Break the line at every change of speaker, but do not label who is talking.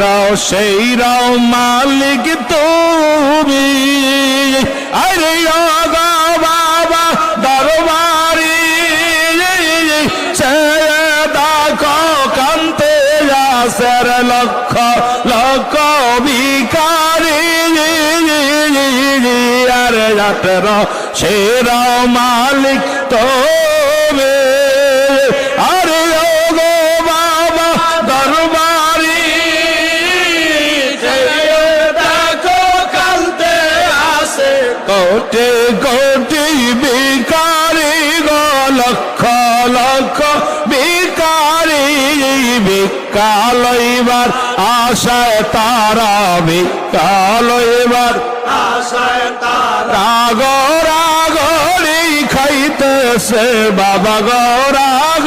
রাও সেই রাও মালিক তুমি। আরে বাবা দরবারি কান্তে আসের লক্ষ লক্ষ ভিকারি আর রাতের সেরা মালিক তুমি। কোটি কোটি বিকারি গো লক্ষ লক্ষ বিকারি বিকাল এবার আশায় তারা বিকাল এবার
আশায় তারা।
রাগ রাগরি খাইতেছে বাবা গো রাগ।